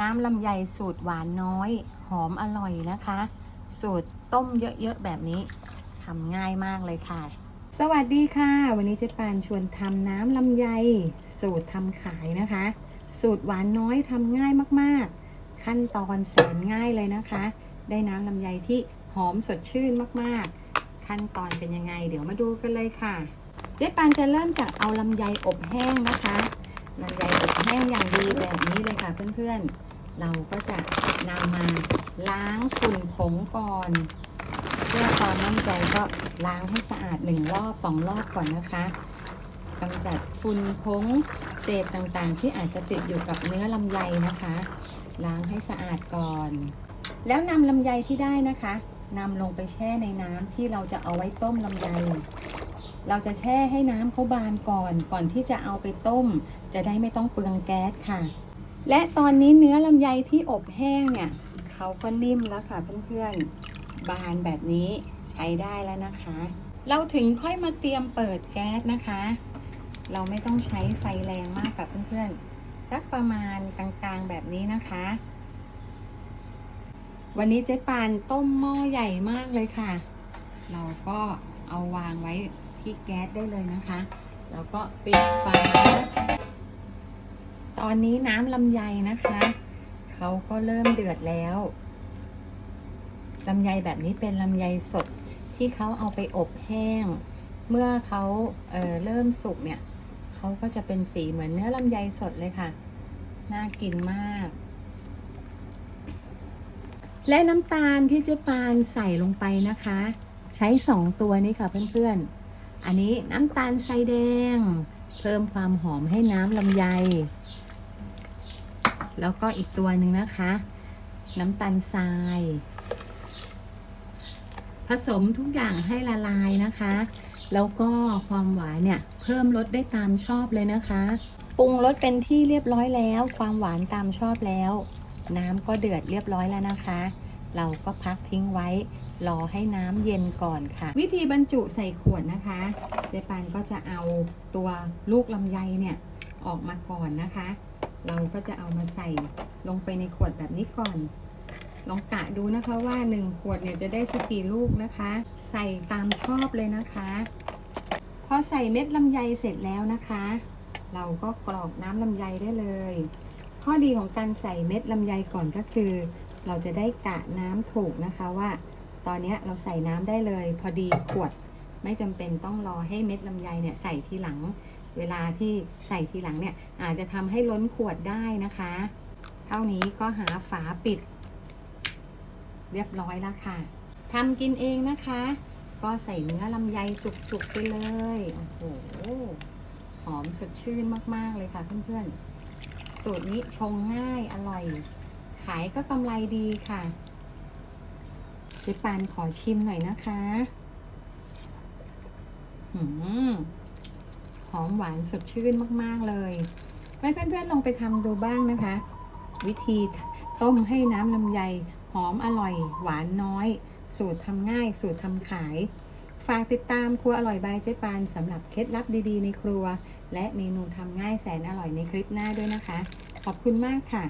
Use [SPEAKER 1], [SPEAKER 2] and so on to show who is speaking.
[SPEAKER 1] น้ำลำไยสูตรหวานน้อย หอมอร่อยนะคะ สูตรต้มเยอะๆแบบนี้ทำง่ายมากเลยค่ะ สวัสดีค่ะ วันนี้เจ๊ปานชวนทำน้ำลำไย สูตรทำขายนะคะ สูตรหวานน้อยทำง่ายมากๆ ขั้นตอนแสนง่ายเลยนะคะ ได้น้ำลำไยที่หอมสดชื่นมากๆ ขั้นตอนเป็นยังไง เดี๋ยวมาดูกันเลยค่ะ เจ๊ปานจะเริ่มจากเอาลำไยอบแห้งนะคะ ลำไยอบแห้งอย่างดีแบบนี้เลยค่ะเพื่อนๆ เราก็จะนำมาล้างฝุ่นผงก่อน เพื่อความมั่นใจก็ล้างให้สะอาดหนึ่งรอบสองรอบก่อนนะคะกำจัดฝุ่นผงเศษต่างๆ ที่อาจจะติดอยู่กับเนื้อลำไยนะคะ ล้างให้สะอาดก่อน แล้วนำลำไยที่ได้นะคะนำลงไปแช่ในน้ำที่เราจะเอาไว้ต้มลำไย เราจะแช่ให้น้ำเขาบานก่อน ก่อนที่จะเอาไปต้ม จะได้ไม่ต้องเปลืองแก๊สค่ะ และตอนนี้เนื้อลำไยที่อบแห้งเนี่ยเขาก็นิ่มแล้วค่ะเพื่อนๆ บานแบบนี้ใช้ได้แล้วนะคะ เราถึงค่อยมาเตรียมเปิดแก๊สนะคะ เราไม่ต้องใช้ไฟแรงมากกับเพื่อนๆ สักประมาณกลางๆแบบนี้นะคะวันนี้เจ๊ปานต้มหม้อใหญ่มากเลยค่ะ เราก็เอาวางไว้ ที่แก๊สได้เลยนะคะ แล้วก็ปิดฝา ตอนนี้น้ำลำไยนะคะ เขาก็เริ่มเดือดแล้วลำไยแบบนี้เป็นลำไยสดที่เขาเอาไปอบแห้ง เมื่อเขาเเริ่มสุกเนี่ยเขาก็จะเป็นสีเหมือนเนื้อลำไยสดเลยค่ะ น่ากินมาก และน้ำตาลที่เจ๊ปานใส่ลงไปนะคะ ใช้สองตัวนี้ค่ะเพื่อนๆ อันนี้น้ำตาลทรายแดง เพิ่มความหอมให้น้ำลำไย แล้วก็อีกตัวหนึ่งนะคะ น้ำตาลทราย ผสมทุกอย่างให้ละลายนะคะ แล้วก็ความหวานเนี่ย เพิ่มรสได้ตามชอบเลยนะคะปรุงรสเป็นที่เรียบร้อยแล้ว ความหวานตามชอบแล้ว น้ำก็เดือดเรียบร้อยแล้วนะคะ เราก็พักทิ้งไว้ รอให้น้ำเย็นก่อนค่ะ วิธีบรรจุใส่ขวดนะคะ เจ๊ปานก็จะเอาตัวลูกลำไยเนี่ยออกมาก่อนนะคะ เราก็จะเอามาใส่ลงไปในขวดแบบนี้ก่อน ลองกะดูนะคะว่า 1 ขวดเนี่ยจะได้สักกี่ลูกนะคะ ใส่ตามชอบเลยนะคะพอใส่เม็ดลำไยเสร็จแล้วนะคะ เราก็กรอกน้ำลำไยได้เลย ข้อดีของการใส่เม็ดลำไยก่อนก็คือ เราจะได้กะน้ำถูกนะคะว่า ตอนนี้เราใส่น้ำได้เลย พอดีขวดไม่จำเป็นต้องรอให้เม็ดลำไยเนี่ยใส่ทีหลัง เวลาที่ใส่ทีหลังเนี่ยอาจจะทำให้ล้นขวดได้นะคะ เท่านี้ก็หาฝาปิด เรียบร้อยแล้วค่ะทำกินเองนะคะ ก็ใส่เนื้อลำไยจุกๆไปเลยโอ้โหหอมสดชื่นมากๆเลยค่ะเพื่อนๆสูตรนี้ชงง่ายอร่อย ขายก็กำไรดีค่ะเจ๊ปานขอชิมหน่อยนะคะหืมหอมหวานสดชื่นมากๆเลยให้เพื่อนๆลองไปทำดูบ้างนะคะ วิธีต้มให้น้ำลำไยหอมอร่อย หวานน้อย สูตรทำง่าย สูตรทำขาย ฝากติดตามครัวอร่อยบายเจ๊ปานสำหรับเคล็ดลับดีๆ ในครัว และเมนูทำง่ายแสนอร่อยในคลิปหน้าด้วยนะคะ ขอบคุณมากค่ะ